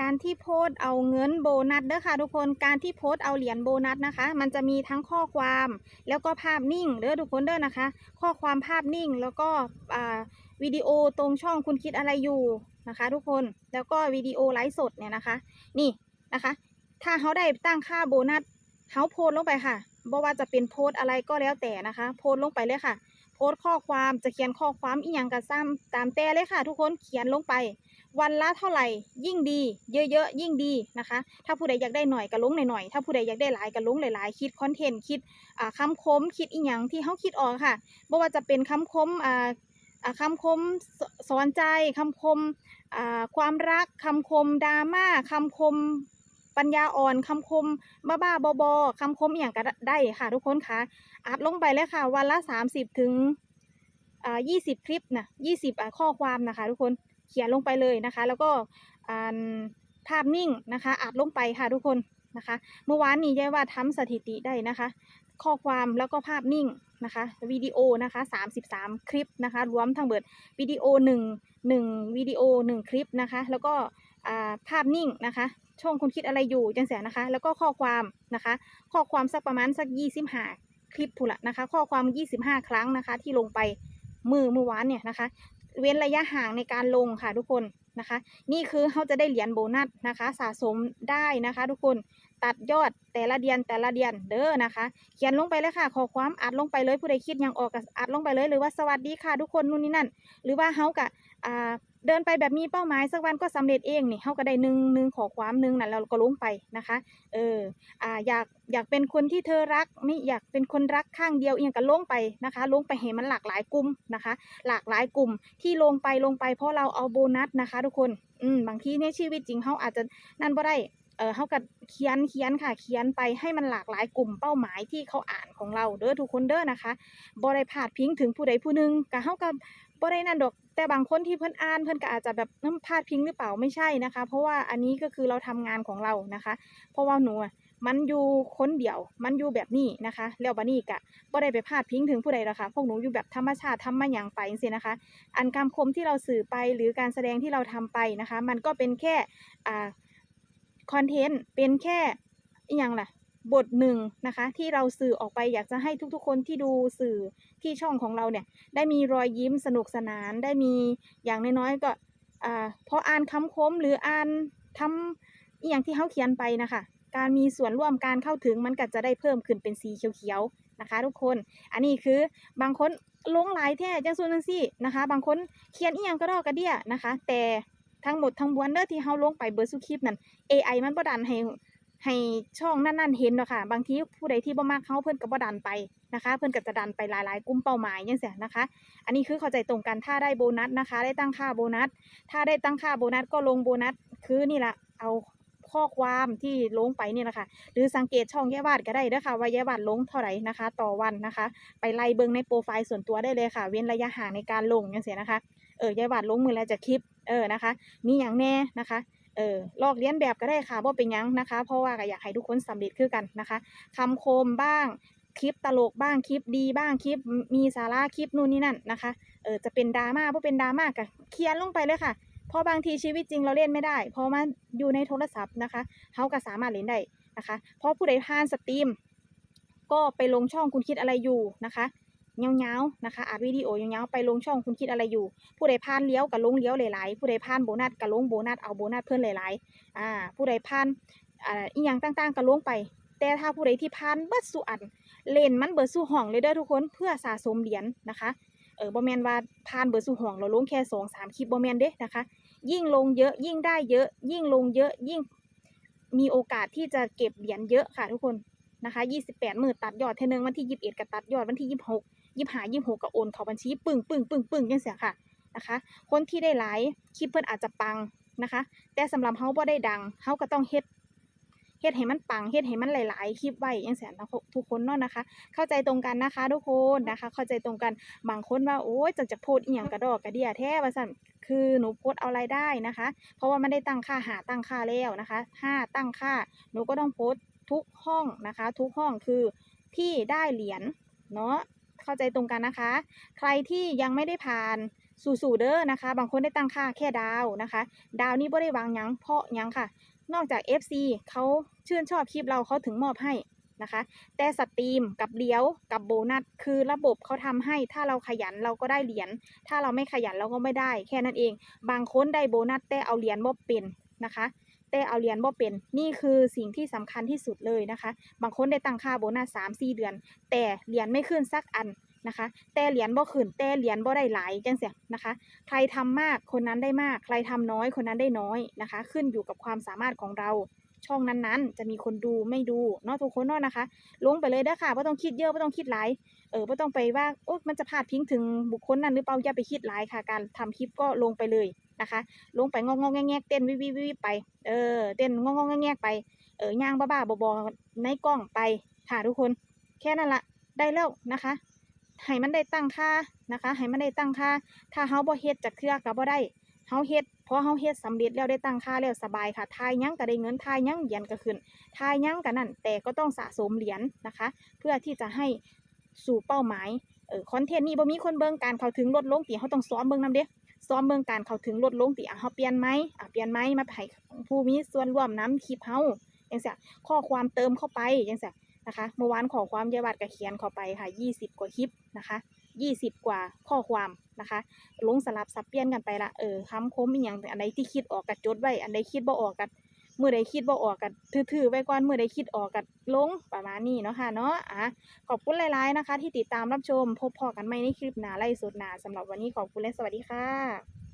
การที่โพสเอาเงินโบนัสเด้อค่ะทุกคนการที่โพสเอาเหรียญโบนัสนะคะ มันจะมีทั้งข้อความแล้วก็ภาพนิ่งเด้อทุกคนเด้อนะคะ ข้อความภาพนิ่งแล้วก็วิดีโอตรงช่องคุณคิดอะไรอยู่นะคะ ทุกคนแล้วก็วิดีโอไลฟ์สดเนี่ยนะคะ นี่นะคะ ถ้าเขาได้ตั้งค่าโบนัสเขาโพสลงไปค่ะบ่ว่าจะเป็นโพสอะไรก็แล้วแต่นะคะ โพสลงไปเลยค่ะ โพสต์ข้อความจะเขียนข้อความอีหยังกับซ้ำตามแต่เลยค่ะ ทุกคนเขียนลงไป วันละเท่าไหร่ยิ่งดี เยอะๆยิ่งดีนะคะ ถ้าผู้ใดอยากได้หน่อยก็ลงหน่อยๆถ้าผู้ใดอยากได้หลายก็ลงหลายๆคิดคอนเทนต์คิดอ่าคำคมคิดอีหยังที่เขาคิดออกค่ะบ่ว่าจะเป็นคำคมอ่าคำคมสอนใจคำคมความรักคำคมดราม่าคำคม ปัญญาอ่อนคำคมบ้าๆบอๆคำคมอย่างก็ได้ค่ะทุกคนคะอัดลงไปเลยค่ะ วันละ 30 ถึงอ่า20คลิปนะ20อ่าข้อความนะคะ ทุกคนเขียนลงไปเลยนะคะ แล้วก็ภาพนิ่งนะคะอัดลงไปค่ะทุกคนนะคะ เมื่อวานนี้ยายว่าทำสถิติได้นะคะ ข้อความแล้วก็ภาพนิ่งนะคะวิดีโอนะคะ33 คลิปนะคะ รวมทั้งเบิดวิดีโอ1 1วิดีโอ 1 คลิปนะคะ แล้วก็ภาพนิ่งนะคะ ช่องคุณคิดอะไรอยู่จังเสียนะคะ แล้วก็ข้อความนะคะ ข้อความสักประมาณสัก25คลิปพูนละนะคะ ข้อความ25ครั้งนะคะ ที่ลงไปมือเมื่อวานเนี่ยนะคะ เว้นระยะห่างในการลงค่ะทุกคนนะคะ นี่คือเขาจะได้เหรียญโบนัสนะคะ สะสมได้นะคะ ทุกคนตัดยอดแต่ละเดือนแต่ละเดือนเด้อนะคะ เขียนลงไปเลยค่ะ ขอความอัดลงไปเลยผู้ใดคิดยังออกก็อัดลงไปเลยหรือว่าสวัสดีค่ะทุกคนนู่นนี่นั่น หรือว่าเฮากะอ่า เดินไปแบบมีเป้าหมายสักวันก็สำเร็จเองนี่เฮาก็ได้หนึ่งหนึ่งขอความหนึ่งนั่นแล้วเราก็ลงไปนะคะ เอออ่าอยากอยากเป็นคนที่เธอรักไม่อยากเป็นคนรักข้างเดียวเอียงก็ลงไปนะคะลงไปให้มันหลากหลายกลุ่มนะคะ หลากหลายกลุ่มที่ลงไปลงไปเพราะเราเอาโบนัสนะคะ ทุกคนอืมบางทีในชีวิตจริงเฮาอาจจะนั่นบ่ได้เออเขาก็เขียนเขียนค่ะ เขียนไปให้มันหลากหลายกลุ่มเป้าหมายที่เขาอ่านของเราเด้อทุกคนเด้อนะคะบ่ได้พาดพิงถึงผู้ใดผู้หนึ่งก็เขาก็บ่ ได้นั่นดอกแต่บางคนที่เพิ่อนอ่านเพิ่อนก็อาจจะแบบน้ำพาดพิงหรือเปล่าไม่ใช่นะคะ เพราะว่าอันนี้ก็คือเราทำงานของเรานะคะ เพราะว่าหนูมันอยู่คนเดียว มันอยู่แบบนี้นะคะ แล้วบัดนี้ก็บ่ได้ไปพาดพิงถึงผู้ใดหรอกค่ะ พวกหนูอยู่แบบธรรมชาติทำมาหยังไปจังซี่นะคะ อันคำคมที่เราสื่อไปหรือการแสดงที่เราทำไปนะคะ มันก็เป็นแค่อ่าคอนเทนต์เป็นแค่อย่างล่ะ บทหนึ่งนะคะ ที่เราสื่อออกไปอยากจะให้ทุกๆ คนที่ดูสื่อที่ช่องของเราเนี่ย ได้มีรอยยิ้มสนุกสนานได้มีอย่างน้อยๆก็อ่าพออ่านคำคมหรืออ่านทำอย่างที่เขาเขียนไปนะคะ การมีส่วนร่วมการเข้าถึงมันก็จะได้เพิ่มขึ้นเป็นสีเขียวๆนะคะ ทุกคน อันนี้คือบางคนลงหลายแท้จังส่วนจังซี่นะคะ บางคนเขียนอีหยังก็ดอกกระเดียนะคะ แต่ทั้งหมดทั้งมวลเด้อที่เฮาลงไปเบิร์สุคลิปนั่น AI มันบ่ดันให้ ให้ช่องนั่นๆเห็นเนาะค่ะ บางทีผู้ใดที่บ่มักเฮาเพิ่อนก็บ่ดันไปนะคะ เพิ่อนก็จะดันไปหลายๆกลุ่มเป้าหมายจังซี่นะคะ อันนี้คือเข้าใจตรงกันถ้าได้โบนัสนะคะ ได้ตั้งค่าโบนัส ถ้าได้ตั้งค่าโบนัสก็ลงโบนัสคือนี่ละเอาข้อความที่ลงไปนี่แหละค่ะหรือสังเกตช่องแย่วาดก็ได้เด้ค่ะว่าแย่วาดลงเท่าไหร่นะคะ ต่อวันนะคะ ไปไล่เบิ่งในโปรไฟล์ส่วนตัวได้เลยค่ะ เว้นระยะห่างในการลงจังซี่นะคะเออแยายวาดลงมือแล้วจะคลิปเออนะคะ มีอย่างแน่นะคะ เออลอกเลียนแบบก็ได้ค่ะว่าเป็นยังนะคะ เพราะว่าก็อยากให้ทุกคนสำเร็จคือกันนะคะคำคมบ้างคลิปตลกบ้างคลิปดีบ้างคลิปมีสาระคลิปนู่นนี่นั่นนะคะเออจะเป็นดราม่าเพราะเป็นดราม่าก็เขียนลงไปเลยค่ะเพราะบางทีชีวิตจริงเราเล่นไม่ได้ เพราะมันอยู่ในโทรศัพท์นะคะเขาก็สามารถเล่นได้นะคะ เพราะผู้ใดผ่านสตรีม ก็ไปลงช่องคุณคิดอะไรอยู่นะคะ เงาๆนะคะอัดวิดีโอเงาๆไปลงช่องคุณคิดอะไรอยู่ ผู้ใดผ่านเลี้ยวกับลงเลี้ยวหลายๆ ผู้ใดผ่านโบนัสกับลงโบนัสเอาโบนัสเพื่อนหลายๆอ่าผู้ใดผ่านอ่าอีหยังต่างๆก็ลงไป แต่ถ้าผู้ใดที่ผ่านเบิดสู่อันเล่นมันเบิดสู่ห้องเลยเด้อทุกคนเพื่อสะสมเหรียญนะคะเออบ่แมนว่าผ่านเบิดสู่ห้องเราลงแค่สองสามคลิปบ่แมนเด้นะคะ ยิ่งลงเยอะยิ่งได้เยอะ ยิ่งลงเยอะยิ่งมีโอกาสที่จะเก็บเหรียญเยอะค่ะทุกคนนะคะ28มื้อตัดยอดเทนึงวันที่21ก็ตัดยอดวันที่26 25 26ก็ ยี่ห้ายี่หกก็โอนเข้าบัญชีปึ้งปึ้งปึ้งปึ้งจังซี่ค่ะนะคะ คนที่ได้หลายคลิปเพิ่นอาจจะปังนะคะ แต่สำหรับเฮาบ่ได้ดังเฮาก็ต้องเฮ็ดเฮ็ดให้มันปังเฮ็ดให้มันหลาย ๆ คลิปไว้จังซี่นะทุกคนเนาะนะคะ เข้าใจตรงกันนะคะ ทุกคนนะคะ เข้าใจตรงกันบางคนว่าโอ๊ยจะจะโพสต์อีหยังกระดอกกระเดียแท้ว่าซั่นคือหนูโพสต์เอารายได้นะคะ เพราะว่ามันได้ตั้งค่าหาตั้งค่าแล้วนะคะห้าตั้งค่าหนูก็ต้องโพสต์ทุกห้องนะคะ ทุกห้องคือที่ได้เหรียญเนาะ เข้าใจตรงกันนะคะ ใครที่ยังไม่ได้ผ่านสู่ๆเด้อนะคะ บางคนได้ตั้งค่าแค่ดาวนะคะ ดาวนี่บ่ได้วางยังเพราะยังค่ะ นอกจาก FC เขาชื่นชอบคลิปเราเขาถึงมอบให้นะคะ แต่สตรีมกับเลี้ยวกับโบนัสคือระบบเขาทำให้ถ้าเราขยันเราก็ได้เหรียญถ้าเราไม่ขยันเราก็ไม่ได้ แค่นั้นเอง บางคนได้โบนัสแต่เอาเหรียญบ่เป็นนะคะ แต่เอาเหรียญบ่เป็นนี่คือสิ่งที่สำคัญที่สุดเลยนะคะ บางคนได้ตั้งค่าโบนัสสามสี่เดือน แต่เหรียญไม่ขึ้นสักอันนะคะ แต่เหรียญบ่ขึ้นแต่เหรียญบ่ได้หลายจังเสียนะคะ ใครทำมากคนนั้นได้มาก ใครทำน้อยคนนั้นได้น้อยนะคะ ขึ้นอยู่กับความสามารถของเราช่องนั้นๆ จะมีคนดูไม่ดูเนาะทุกคนเนาะนะคะ ลงไปเลยเด้อค่ะไม่ต้องคิดเยอะไม่ต้องคิดหลาย เออไม่ต้องไปว่าโอ๊ยมันจะพาดพิงถึงบุคคลนั้นหรือเปล่าอย่าไปคิดหลายค่ะ การทำคลิปก็ลงไปเลยนะคะ ลงไปงองๆแงกๆเต้นวิววิววิวไปเออเต้นงองๆแงกๆไปเออย่างบ้าๆบอๆในกล้องไปค่ะทุกคนแค่นั้นละได้แล้วนะคะให้มันได้ตั้งค่านะคะให้มันได้ตั้งค่า ถ้าเฮาบ่เฮ็ดจากเครือก็บ่ได้เฮาเฮ็ดพอเฮาเฮ็ดสำเร็จแล้วได้ตั้งค่าแล้วสบายค่ะทายยังก็ได้เงินทายยังเหรียญก็ขึ้นทายยังก็นั่นแต่ก็ต้องสะสมเหรียญนะคะ เพื่อที่จะให้ สู่เป้าหมายเออคอนเทนต์นี้บ่มีคนเบิ่งการเข้าถึงลดลงติเฮาต้องซ้อมเบิ่งนํเด้ซ้อมเบิ่งการเข้าถึงลดลงติอะเฮาเปลี่ยนไหมอะเปลี่ยนไหมมาให้ผู้มีส่วนร่วมนํคลิปเฮาจังซี่ข้อความเติมเข้าไปจังซี่นะคะเมื่อวานขอความยายวัดก็เขียนเข้าไปค่ะ 20 กว่าคลิปนะคะ 20 กว่าข้อความนะคะลงสลับสับเปลี่ยนกันไปละเออคำคมอีหยังอันใดที่คิดออกก็จดไว้อันใดคิดบ่ออกก็ เมื่อใดคิดบ่ออกกันถือๆไว้ก่อนเมื่อใดคิดออกกันลงประมาณนี้เนาะค่ะเนาะอะขอบคุณหลายๆนะคะ ที่ติดตามรับชม พบพอกันใหม่ในคลิปหน้าไล่สดหน้าสำหรับวันนี้ขอบคุณและสวัสดีค่ะ